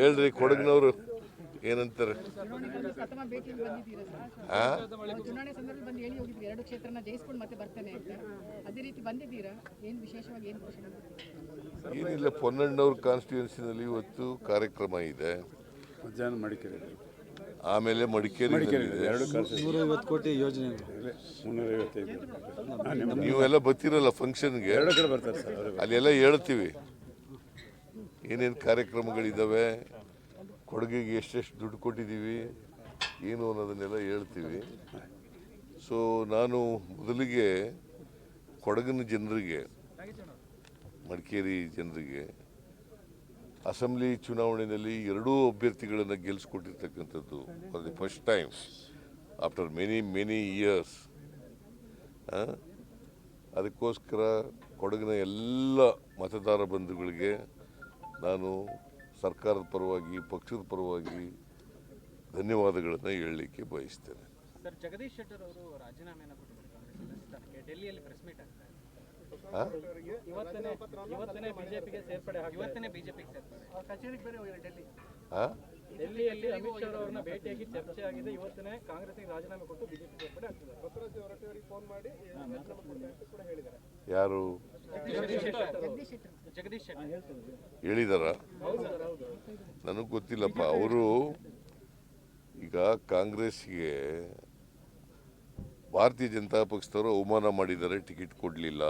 ಹೇಳ್ರಿ ಕೊಡಗಿನವರು. ಏನಂತಾರೆ? ಚುನಾವಣೆ ಪ್ರಥಮ ಭೇಟಿಯಲ್ಲಿ ಬಂದಿದ್ದೀರಾ ಸರ್ ಆ ಸಂದರ್ಭದಲ್ಲಿ ಬಂದು ಹೇಳಿ ಹೋಗಿದ್ವಿ. ಎರಡು ಕ್ಷೇತ್ರನ ಜಯಿಸ್ಕೊಂಡು ಮತ್ತೆ ಬರ್ತೇನೆ ಅಂತ. ಅದೇ ರೀತಿ ಬಂದಿದ್ದೀರಾ? ಏನು ವಿಶೇಷವಾಗಿ ಏನು ಏನಿಲ್ಲ ಪೊನ್ನಣ್ಣವ್ರ ಕಾನ್ಸ್ಟಿಟ್ಯೂನ್ಸಿನಲ್ಲಿ ಇವತ್ತು ಕಾರ್ಯಕ್ರಮ ಇದೆ. ಮಧ್ಯಾಹ್ನ ಮಡಿಕೇರಿ. ಆಮೇಲೆ ಮಡಿಕೇರಿ ಕೋಟಿ ಯೋಜನೆ. ನೀವೆಲ್ಲ ಬರ್ತೀರಲ್ಲ ಫಂಕ್ಷನ್ಗೆ ಎರಡು ಕಡೆ ಬರ್ತಾರೆ ಸರ್ ಅವರು ಅಲ್ಲೆಲ್ಲ ಹೇಳ್ತೀವಿ. ಏನೇನು ಕಾರ್ಯಕ್ರಮಗಳಿದ್ದಾವೆ ಕೊಡಗಿಗೆ ಎಷ್ಟೆಷ್ಟು ದುಡ್ಡು ಕೊಟ್ಟಿದ್ದೀವಿ ಏನು ಅನ್ನೋದನ್ನೆಲ್ಲ ಹೇಳ್ತೀವಿ. ಸೊ ನಾನು ಮೊದಲಿಗೆ ಕೊಡಗಿನ ಜನರಿಗೆ, ಮಡಿಕೇರಿ ಜನರಿಗೆ, ಅಸೆಂಬ್ಲಿ ಚುನಾವಣೆಯಲ್ಲಿ ಎರಡೂ ಅಭ್ಯರ್ಥಿಗಳನ್ನು ಗೆಲ್ಲಿಸ್ಕೊಟ್ಟಿರ್ತಕ್ಕಂಥದ್ದು for the first time after many many years ಅದಕ್ಕೋಸ್ಕರ ಕೊಡಗಿನ ಎಲ್ಲ ಮತದಾರ ಬಂಧುಗಳಿಗೆ ನಾನು ಸರ್ಕಾರದ ಪರವಾಗಿ ಪಕ್ಷದ ಪರವಾಗಿ ಧನ್ಯವಾದಗಳನ್ನು ಹೇಳಲಿಕ್ಕೆ ಬಯಸ್ತೇನೆ. ಸರ್ ಜಗದೀಶ್ ಶೆಟ್ಟರ್ ಅವರು ರಾಜೀನಾಮೆಯನ್ನು ಕೊಟ್ಟಿದ್ದಾರೆ ಕಾಂಗ್ರೆಸ್ ಸ್ಥಾನಕ್ಕೆ. ಡೆಲ್ಲಿಯಲ್ಲಿ ಪ್ರೆಸ್ ಮೀಟ್ ಆಗ್ತಾ ಇದೆ. ಆ? ಇವತ್ತನೇ ಇವತ್ತನೇ ಬಿಜೆಪಿಗೆ ಸೇರ್ಪಡೆ ಇವತ್ತನೇ ಬಿಜೆಪಿಗೆ ಸೇರ್ಪಡೆ ಕಚೇರಿಗೆ ಬೇರೆ ಹೋಗಿರೋ ಡೆಲ್ಲಿ. ಡೆಲ್ಲಿಯಲ್ಲಿ ಅಮಿತ್ ಶಾ ಅವರನ್ನ ಭೇಟಿಯಾಗಿ ಚರ್ಚೆ ಆಗಿದೆ. ಇವತ್ತನೇ ಕಾಂಗ್ರೆಸ್ಗೆ ರಾಜೀನಾಮೆ ಕೊಟ್ಟು ಬಿಜೆಪಿ ಸೇರ್ಪಡೆ ಆಗ್ತಿದೆ. ಯಾರು? ಜಗದೀಶ್ ಶೆಟ್ಟರ್. ಅವರು. ಜಗದೀಶ್ ಶೆಟ್ಟರ್. ಹೇಳಿದಾರ? ನನಗೆ ಗೊತ್ತಿಲ್ಲಪ್ಪ. ಅವರು ಈಗ ಕಾಂಗ್ರೆಸ್ಗೆ ಭಾರತೀಯ ಜನತಾ ಪಕ್ಷದವರು ಅವಮಾನ ಮಾಡಿದ್ದಾರೆ ಟಿಕೆಟ್ ಕೊಡಲಿಲ್ಲ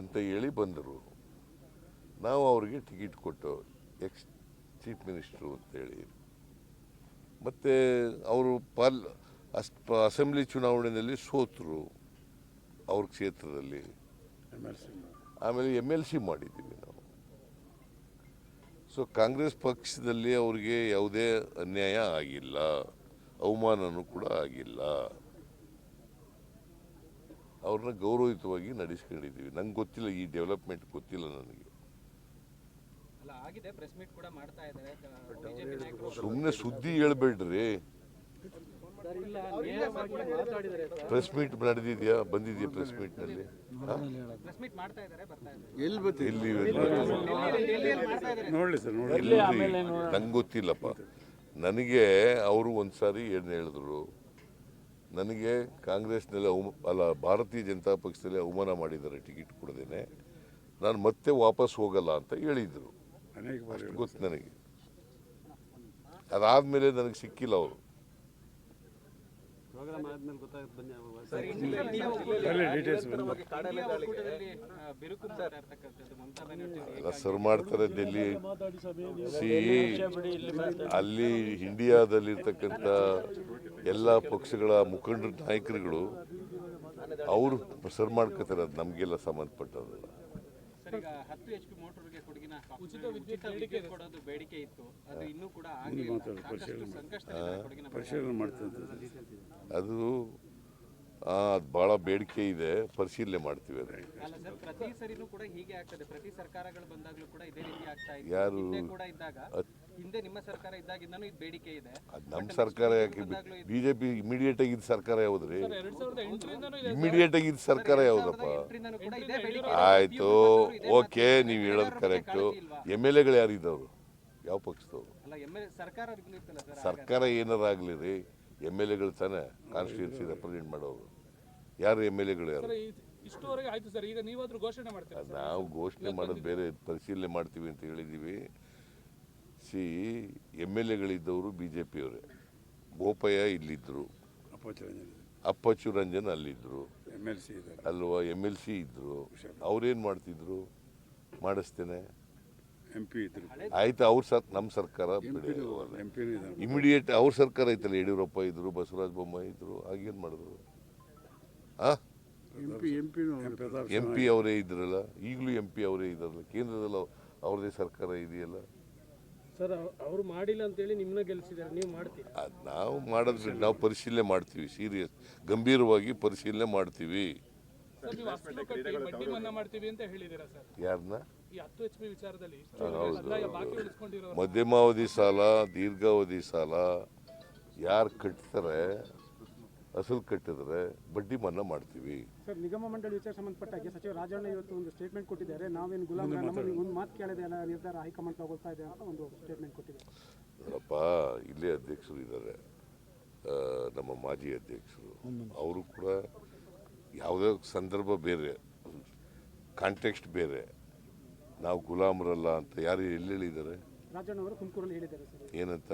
ಅಂತ ಹೇಳಿ ಬಂದರು. ನಾವು ಅವರಿಗೆ ಟಿಕೆಟ್ ಕೊಟ್ಟು ಎಕ್ಸ್ ಚೀಫ್ ಮಿನಿಸ್ಟ್ರು ಅಂತೇಳಿ ಮತ್ತು ಅವರು ಪಾಲ್ ಅಸ್ ಅಸೆಂಬ್ಲಿ ಚುನಾವಣೆಯಲ್ಲಿ ಸೋತರು ಅವ್ರ ಕ್ಷೇತ್ರದಲ್ಲಿ. M L C. ಆಮೇಲೆ ಎಂ ಎಲ್ ಸಿ ಮಾಡಿದ್ದೀವಿ ನಾವು. ಸೊ ಕಾಂಗ್ರೆಸ್ ಪಕ್ಷದಲ್ಲಿ ಅವ್ರಿಗೆ ಯಾವುದೇ ಅನ್ಯಾಯ ಆಗಿಲ್ಲ ಅವಮಾನನೂ ಕೂಡ ಆಗಿಲ್ಲ. ಅವ್ರನ್ನ ಗೌರವಯುತವಾಗಿ ನಡೆಸ್ಕೊಂಡಿದ್ದೀವಿ. ನಂಗೆ ಗೊತ್ತಿಲ್ಲ ಈ ಡೆವಲಪ್ಮೆಂಟ್ ಗೊತ್ತಿಲ್ಲ ನನಗೆ. ಅಲ್ಲ ಆಗಿದೆ ಪ್ರೆಸ್ ಮೀಟ್ ಕೂಡ ಮಾಡ್ತಾ ಇದ್ದಾರೆ. ಬಿಜೆಪಿ ನಾಯಕರು ಸುಮ್ಮನೆ ಸುದ್ದಿ ಹೇಳ್ಬೇಡ್ರಿ. Press meet ನಡೆದಿದೆಯಾ? ಬಂದಿದೆಯಾ ಪ್ರೆಸ್ ಮೀಟ್ನಲ್ಲಿ ಪ್ರೆಸ್ ಮೀಟ್ ಮಾಡ್ತಾ ಇದ್ದಾರೆ ಬರ್ತಾ ಇದ್ದಾರೆ. ಎಲ್ಲಿ ಬರ್ತೀವಿ ಎಲ್ಲಿ ಡೆಲ್ಲಿಯಲ್ಲಿ ಮಾಡ್ತಾ ಇದ್ದಾರೆ ನೋಡಲಿ ಸರ್ ನೋಡಿ ಎಲ್ರಿ ನಂಗೆ ಗೊತ್ತಿಲ್ಲಪ್ಪ. ನನಗೆ ಅವರು ಒಂದು ಸಾರಿ ಏನು ಹೇಳಿದ್ರು. ನನಗೆ ಕಾಂಗ್ರೆಸ್ನಲ್ಲಿ ಅವಮ ಅಲ್ಲ ಭಾರತೀಯ ಜನತಾ ಪಕ್ಷದಲ್ಲಿ ಅವಮಾನ ಮಾಡಿದ್ದಾರೆ ಟಿಕೆಟ್ ಕೊಡದೇನೆ. ನಾನು ಮತ್ತೆ ವಾಪಸ್ ಹೋಗಲ್ಲ ಅಂತ ಹೇಳಿದರು. ಗೊತ್ತು ನನಗೆ. ಅದಾದಮೇಲೆ ನನಗೆ ಸಿಕ್ಕಿಲ್ಲ ಅವರು. ಪ್ರೋಗ್ರಾಮ್ ಆದ್ಮೇಲೆ ಗೊತ್ತಾಗುತ್ತೆ ಬನ್ನಿ ಸರ್ ಮಾಡ್ತಾರೆ ಡೆಲ್ಲಿ ಸಿ ಅಲ್ಲಿ ಇಂಡಿಯಾದಲ್ಲಿರ್ತಕ್ಕಂಥ ಎಲ್ಲ ಪಕ್ಷಗಳ ಮುಖಂಡರು ನಾಯಕರುಗಳು ಅವರು ಸರ್ ಮಾಡ್ಕೋತಾರೆ ಅದು ನಮಗೆಲ್ಲ ಸಂಬಂಧಪಟ್ಟದಲ್ಲ ಹತ್ತು ಎಚ್ ಪಿ ಮೋಟರ್ಗೆ ಕೊಡಗಿನ ಉಚಿತ ವಿದ್ಯುತ್ ಕೊಡೋದು ಬೇಡಿಕೆ ಇತ್ತು. ಅದು ಇನ್ನೂ ಕೂಡ ಆಗಲಿಲ್ಲ. ಪರಿಶೀಲನೆ ಮಾಡ್ತಿದ್ರು ಅದು ಆ, ಅದು ಭಾಳ ಬೇಡಿಕೆ ಇದೆ. ಪರಿಶೀಲನೆ ಮಾಡ್ತೀವಿ ಅದು ಸರ್ ಪ್ರತಿ ಸರಿನೂ ಕೂಡ ಹೀಗೆ ಆಗ್ತದೆ. ಪ್ರತಿ ಸರ್ಕಾರಗಳು ಬಂದಾಗ್ಲೂ ಕೂಡ ಇದೇ ರೀತಿ ಆಗ್ತಾ ಇದೆ. ಯಾರು? ಕೂಡ ಇದ್ದಾಗ ಹಿಂದೆ ನಿಮ್ಮ ಸರ್ಕಾರ ಇದ್ದಾಗಿಂದಾನು ಇದು ಬೇಡಿಕೆ ಇದೆ. ಅದು ನಮ್ಮ ಸರ್ಕಾರ ಯಾಕೆ ಬಿ ಜೆ ಪಿ ಇಮಿಡಿಯೇಟ್ ಆಗಿದ್ದ ಸರ್ಕಾರ ಯಾವುದ್ರಿ? ಇಮಿಡಿಯೇಟ್ ಆಗಿದ್ದ ಸರ್ಕಾರ ಯಾವುದಪ್ಪ? ಆಯ್ತು ಕೂಡ ಇದೇ ಬೇಡಿಕೆ ಆಯಿತು ಓಕೆ ನೀವು ಹೇಳೋದು ಕರೆಕ್ಟು ಎಂ ಎಲ್ ಎಗಳು ಯಾರಿದ್ದವರು? ಯಾವ ಪಕ್ಷದವರು? ಅಲ್ಲ ಎಂ ಎಲ್ ಸರ್ಕಾರ ಏನಾರ ಸರ್ ಸರ್ಕಾರ ರೀ ಎಂ ಎಲ್ ಎಗಳು ತಾನೇ ಕಾನ್ಸ್ಟಿಟ್ಯೂನ್ಸಿ ರೆಪ್ರೆಸೆಂಟ್ ಮಾಡೋರು. ಯಾರು ಎಂ ಎಲ್ ಎಗಳು ಯಾರು? ಇಷ್ಟುವರೆಗೆ ಆಯ್ತು ಸರ್ ಈಗ ನೀವಾದ್ರೂ ಘೋಷಣೆ ಮಾಡ್ತೀರಾ ನಾವು ಘೋಷಣೆ ಮಾಡೋದು ಬೇರೆ ಪರಿಶೀಲನೆ ಮಾಡ್ತೀವಿ ಅಂತ ಹೇಳಿದ್ದೀವಿ ಸಿ ಎಂ ಎಲ್ ಎಗಳಿದ್ದವರು ಬಿ ಜೆ ಪಿಯವರೇ ಬೋಪಯ್ಯ ಇಲ್ಲಿದ್ದರು. ಅಪ್ಪಚ್ಚು ರಂಜನ್ ಅಲ್ಲಿದ್ದರು ಎಂ ಎಲ್ ಸಿ ಇದ್ದಾರೆ. ಅಲ್ವಾ ಎಂ ಎಲ್ ಸಿ ಇದ್ದರು ಅವ್ರೇನು ಮಾಡ್ತಿದ್ರು ಮಾಡಿಸ್ತೇನೆ ಎಂ ಪಿ ಇದ್ರು ಆಯ್ತು ಅವ್ರ ಸರ್ ನಮ್ಮ ಸರ್ಕಾರ ಇಮಿಡಿಯೇಟ್ ಅವ್ರ ಸರ್ಕಾರ ಐತಲ್ಲ ಯಡಿಯೂರಪ್ಪ ಇದ್ರು ಬಸವರಾಜ ಬೊಮ್ಮಾಯಿ ಇದ್ರು ಆಗೇನು ಮಾಡಿದ್ರು? ಆ? ಎಂ ಪಿ ಅವರೇ ಇದ್ರಲ್ಲ ಈಗಲೂ ಎಂ ಪಿ ಅವರೇ ಇದ್ದಾರಲ್ಲ ಕೇಂದ್ರದಲ್ಲಿ ಅವ್ರದೇ ಅವ್ರದ್ದೇ ಸರ್ಕಾರ ಇದೆಯಲ್ಲ? ಸರ್ ಅವರು ಮಾಡಿಲ್ಲ ಅಂತೇಳಿ ನಿಮ್ಮನ್ನ ಗೆಲ್ಸಿದ್ದಾರೆ ನೀವು ಮಾಡ್ತೀರಾ? ಅದ್ ನಾವು ಮಾಡೋದ್ರಿ ನಾವು ಪರಿಶೀಲನೆ ಮಾಡ್ತೀವಿ ಸೀರಿಯಸ್ ಗಂಭೀರವಾಗಿ ಪರಿಶೀಲನೆ ಮಾಡ್ತೀವಿ. ಸರ್ ನೀವು ಅಸಲು ಕಟ್ಟಿ ಬಡ್ಡಿ ಮನ್ನಾ ಮಾಡ್ತೀವಿ ಅಂತ ಹೇಳಿದ್ದೀರಾ ಸರ್? ಯಾರನ್ನ ಈ ಹತ್ತು ಎಚ್ ಪಿ ವಿಚಾರದಲ್ಲಿ ಇಷ್ಟು ಹೌದು. ಕಂದಾಯ ಬಾಕಿ ಉಳಿಸ್ಕೊಂಡಿರೋ ಮಧ್ಯಮಾವಧಿ ಸಾಲ ದೀರ್ಘಾವಧಿ ಸಾಲ ಯಾರು ಕಟ್ತಾರೆ ಅಸಲು ಕಟ್ಟಿದ್ರೆ ಬಡ್ಡಿ ಮನ್ನಾ ಮಾಡ್ತೀವಿ. ಸರ್ ನಿಗಮ ಮಂಡಳಿ ವಿಚಾರ ಸಂಬಂಧಪಟ್ಟಾಗೆ ಸಚಿವ ರಾಜಣ್ಣ ಇವತ್ತು ಒಂದು ಸ್ಟೇಟ್ಮೆಂಟ್ ಕೊಟ್ಟಿದ್ದಾರೆ. ನಾವೇನು ಗುಲಾಮ್ ನಮ್ಮಲ್ಲಿ ಒಂದು ಮಾತು ಕೇಳದೆ ಅಲ್ಲ ನಿರ್ಧಾರ ಹೈಕಮಾಂಡ್ ತಗೊಳ್ತಾ ಇದೆ ಅಂತ ಒಂದು ಸ್ಟೇಟ್ಮೆಂಟ್ ಕೊಟ್ಟಿದ್ದಾರೆ. ನೋಡಪ್ಪ ಇಲ್ಲೇ ಅಧ್ಯಕ್ಷರು ಇದ್ದಾರೆ. ನಮ್ಮ ಮಾಜಿ ಅಧ್ಯಕ್ಷರು. ಅವರು ಕೂಡ ಯಾವುದೇ ಸಂದರ್ಭ ಬೇರೆ ಕಾಂಟೆಕ್ಸ್ಟ್ ಬೇರೆ. ನಾವು ಗುಲಾಮರಲ್ಲ ಅಂತ ಯಾರು ಎಲ್ಲಿ ಹೇಳಿದ್ದಾರೆ? ರಾಜಣ್ಣ ಅವರು ತುಮಕೂರಲ್ಲಿ ಹೇಳಿದ್ದಾರೆ ಸರ್. ಏನಂತ?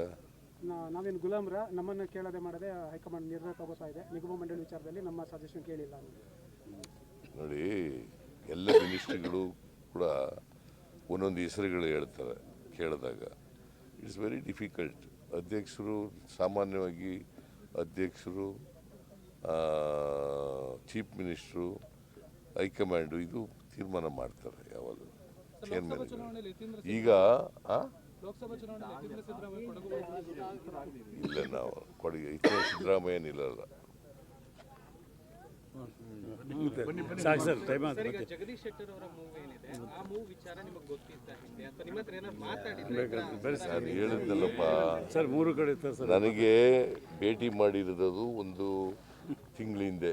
ನಾ- ನಾವೇನು ಗುಲಾಮ್ರ ನಮ್ಮನ್ನು ಕೇಳದೆ ಮಾಡದೆ ಹೈಕಮಾಂಡ್ ನಿರ್ಧಾರ ತಗೋತಾ ಇದೆ. ನಿಗಮ ಮಂಡಳಿ ವಿಚಾರದಲ್ಲಿ ನಮ್ಮ ಸಜೆಷನ್ ಕೇಳಿಲ್ಲ ಅಂತ. ನೋಡಿ ಎಲ್ಲ ಮಿನಿಸ್ಟ್ರಿಗಳು ಕೂಡ ಒಂದೊಂದು ಹೆಸರುಗಳು ಹೇಳ್ತಾರೆ ಕೇಳಿದಾಗ. ಇಟ್ಸ್ ವೆರಿ ಡಿಫಿಕಲ್ಟ್ ಅಧ್ಯಕ್ಷರು ಸಾಮಾನ್ಯವಾಗಿ ಅಧ್ಯಕ್ಷರು ಚೀಫ್ ಮಿನಿಸ್ಟ್ರು ಹೈಕಮಾಂಡು ಇದು ತೀರ್ಮಾನ ಮಾಡ್ತಾರೆ ಯಾವಾಗಲೂ. ಚೇರ್ಮನ್ ಈಗ? ಇಲ್ಲ ನಾವು ಕೊಡುಗೆ ಇತರ ಸಿದ್ದರಾಮಯ್ಯ ನಿಲ್ಲಲ್ಲ ಸಾಕು ಸರ್ ಟೈಮ್ ಸರ್ ಈಗ ಜಗದೀಶ್ ಶೆಟ್ಟರ್ ಅವರ ಮೂವ್ ಏನಿದೆ? ಆ ಮೂವ್ ವಿಚಾರ ನಿಮಗೆ ಗೊತ್ತಿತ್ತ ಹಿಂದೆ ಅಂತ ನಿಮ್ಮ ಹತ್ರ ಏನಾದ್ರು ಮಾತಾಡಿದ್ರೆ ನಾನು ಹೇಳಿದ್ನಲ್ಲಪ್ಪ. ಸರ್ ಮೂರು ಕಡೆ ಇರ್ತಾರೆ ಸರ್? ನನಗೆ ಭೇಟಿ ಮಾಡಿರೋದು ಒಂದು ತಿಂಗಳಿಂದೆ.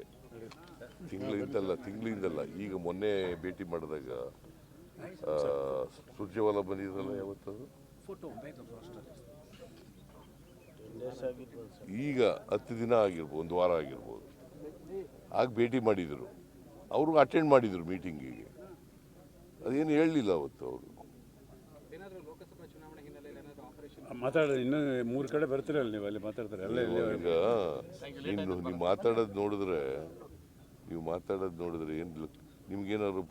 ತಿಂಗಳಿಂದಲ್ಲ ತಿಂಗಳಿಂದಲ್ಲ. ಈಗ ಮೊನ್ನೆ ಭೇಟಿ ಮಾಡಿದಾಗ ಸುರ್ಜೇವಾಲ ಬಂದಿದ್ರಲ್ಲ ಯಾವತ್ತದು? ಈಗ ಹತ್ತು ದಿನ ಆಗಿರ್ಬೋದು ಒಂದು ವಾರ ಆಗಿರ್ಬೋದು. ಆಗ ಭೇಟಿ ಮಾಡಿದರು. ಅವರು ಅಟೆಂಡ್ ಮಾಡಿದರು ಮೀಟಿಂಗಿಗೆ ಅದೇನು ಹೇಳಲಿಲ್ಲ ಅವತ್ತು ಅವರು. ಏನಾದ್ರು ಲೋಕಸಭಾ ಚುನಾವಣೆ ಹಿನ್ನೆಲೆಯಲ್ಲಿ ಏನಾದ್ರು ಆಪರೇಷನ್ ಮಾತಾಡೋದು ಇನ್ನೂ ಮೂರು ಕಡೆ ಬರ್ತೀರಲ್ಲ ನೀವು ಅಲ್ಲಿ ಮಾತಾಡ್ತಾರೆ. ಅಲ್ಲೇ ಇಲ್ಲಿ ಈಗ ಇನ್ನು ನೀವು ಮಾತಾಡೋದು ನೋಡಿದ್ರೆ ನೀವು ಮಾತಾಡೋದು ನೋಡಿದ್ರೆ ಏನು ನಿಮ್ಗೇನಾದ್ರು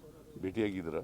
ಭೇಟಿಯಾಗಿದ್ದೀರಾ?